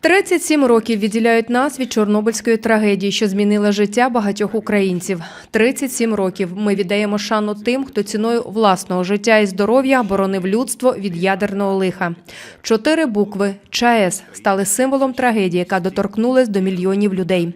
37 років відділяють нас від Чорнобильської трагедії, що змінила життя багатьох українців. 37 років ми віддаємо шану тим, хто ціною власного життя і здоров'я боронив людство від ядерного лиха. Чотири букви ЧАЕС стали символом трагедії, яка доторкнулась до мільйонів людей.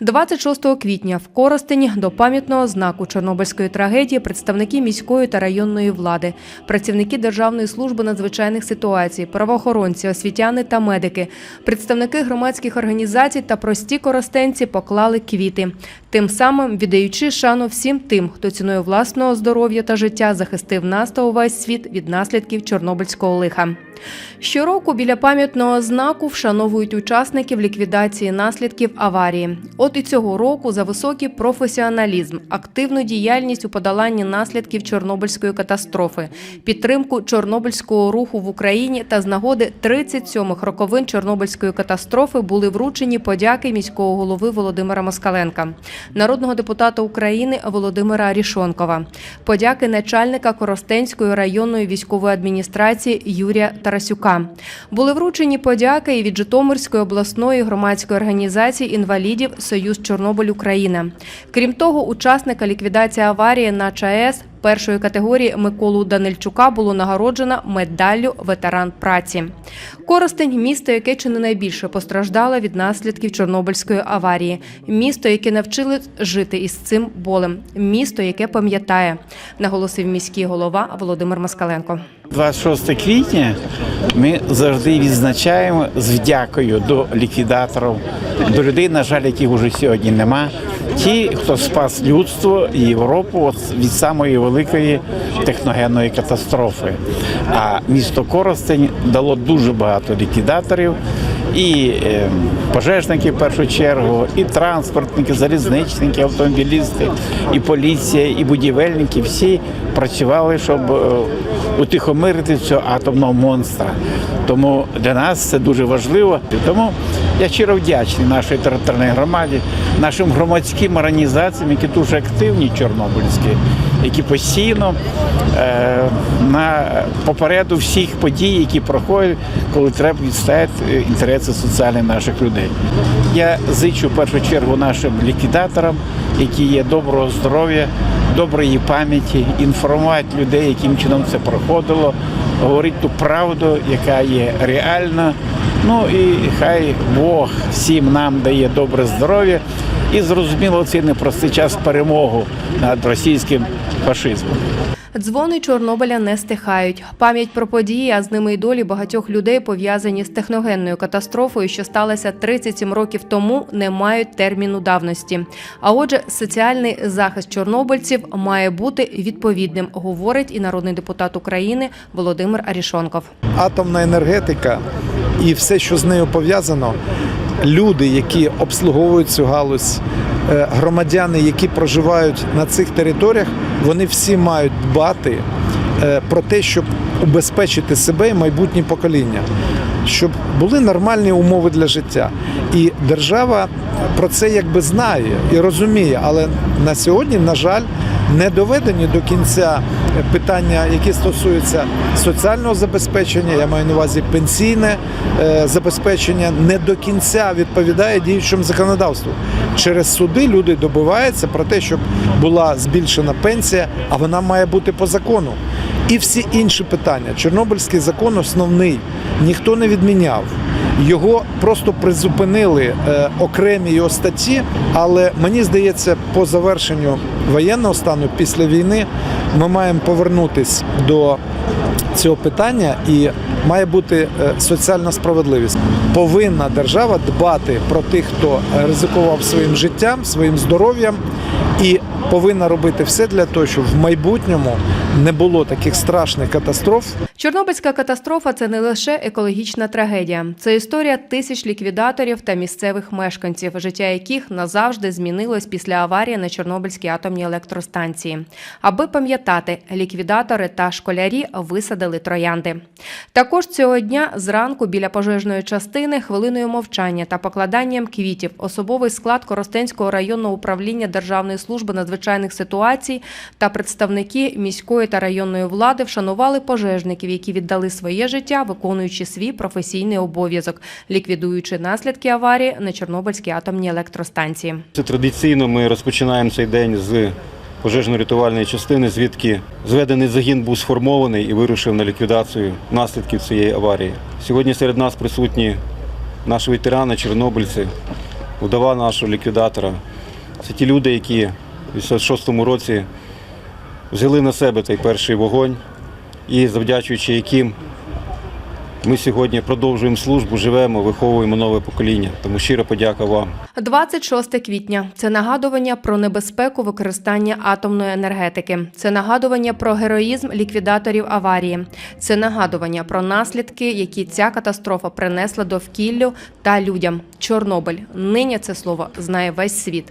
26 квітня в Коростені до пам'ятного знаку Чорнобильської трагедії представники міської та районної влади, працівники Державної служби надзвичайних ситуацій, правоохоронці, освітяни та медики, представники громадських організацій та прості коростенці поклали квіти, тим самим віддаючи шану всім тим, хто ціною власного здоров'я та життя захистив нас та увесь світ від наслідків Чорнобильського лиха. Щороку біля пам'ятного знаку вшановують учасників ліквідації наслідків аварії. От і цього року за високий професіоналізм, активну діяльність у подоланні наслідків Чорнобильської катастрофи, підтримку Чорнобильського руху в Україні та з нагоди 37-х роковин Чорнобильської катастрофи були вручені подяки міського голови Володимира Москаленка, народного депутата України Володимира Рішонкова, подяки начальника Коростенської районної військової адміністрації Юрія Тарасюка. Були вручені подяки і від Житомирської обласної громадської організації інвалідів Союз Чорнобиль Україна. Крім того, учасника ліквідації аварії на ЧАЕС першої категорії Миколу Данильчука було нагороджено медаллю ветеран праці. Коростень місто, яке чи не найбільше постраждало від наслідків Чорнобильської аварії. Місто, яке навчили жити із цим болем. Місто, яке пам'ятає, наголосив міський голова Володимир Москаленко. 26 квітня ми завжди відзначаємо з вдякою до ліквідаторів, до людей, на жаль, яких уже сьогодні нема. Ті, хто спас людство і Європу від самої великої техногенної катастрофи. А місто Коростень дало дуже багато ліквідаторів. І е, пожежники в першу чергу, і транспортники, залізничники, автомобілісти, і поліція, і будівельники всі працювали, щоб е, утихомирити цього атомного монстра. Тому для нас це дуже важливо. Тому я щиро вдячний нашій територіальній громаді, нашим громадським організаціям, які дуже активні чорнобильські, які постійно е, на попереду всіх подій, які проходять, коли треба відстояти інтереси соціальні наших людей. Я зичу в першу чергу нашим ліквідаторам, які є доброго здоров'я, доброї пам'яті, інформувати людей, яким чином це проходило, говорити ту правду, яка є реальна. Ну і хай Бог всім нам дає добре здоров'я і зрозуміло цей непростий час перемогу над російським фашизмом. Дзвони Чорнобиля не стихають. Пам'ять про події, а з ними й долі багатьох людей пов'язані з техногенною катастрофою, що сталася 37 років тому, не мають терміну давності. А отже, соціальний захист чорнобильців має бути відповідним, говорить і народний депутат України Володимир Арішонков. атомна енергетика і все, що з нею пов'язано, люди, які обслуговують цю галузь, громадяни, які проживають на цих територіях, вони всі мають дбати е, про те, щоб убезпечити себе і майбутні покоління, щоб були нормальні умови для життя. І держава про це якби знає і розуміє, але на сьогодні, на жаль, не доведені до кінця питання, які стосуються соціального забезпечення, я маю на увазі пенсійне е, забезпечення, не до кінця відповідає діючому законодавству. Через суди люди добиваються про те, щоб була збільшена пенсія, а вона має бути по закону. І всі інші питання. Чорнобильський закон основний ніхто не відміняв. Його просто призупинили е, окремі його статті, але мені здається, по завершенню воєнного стану після війни ми маємо повернутись до цього питання і має бути е, соціальна справедливість. Повинна держава дбати про тих, хто ризикував своїм життям, своїм здоров'ям, і повинна робити все для того, щоб в майбутньому не було таких страшних катастроф, Чорнобильська катастрофа це не лише екологічна трагедія, це історія тисяч ліквідаторів та місцевих мешканців, життя яких назавжди змінилось після аварії на Чорнобильській атомній електростанції. Аби пам'ятати, ліквідатори та школярі висадили троянди. Також цього дня зранку біля пожежної частини хвилиною мовчання та покладанням квітів особовий склад Коростенського районного управління державної Державної служби надзвичайних ситуацій та представники міської та районної влади вшанували пожежників, які віддали своє життя, виконуючи свій професійний обов'язок, ліквідуючи наслідки аварії на Чорнобильській атомній електростанції. Це традиційно ми розпочинаємо цей день з пожежно-рятувальної частини, звідки зведений загін був сформований і вирушив на ліквідацію наслідків цієї аварії. Сьогодні серед нас присутні наші ветерани, чорнобильці, вдова нашого ліквідатора. Це ті люди, які у 86-му році взяли на себе той перший вогонь і завдячуючи яким ми сьогодні продовжуємо службу, живемо, виховуємо нове покоління. Тому щира подяка вам. 26 квітня це нагадування про небезпеку використання атомної енергетики. Це нагадування про героїзм ліквідаторів аварії. Це нагадування про наслідки, які ця катастрофа принесла довкіллю та людям. Чорнобиль нині це слово знає весь світ.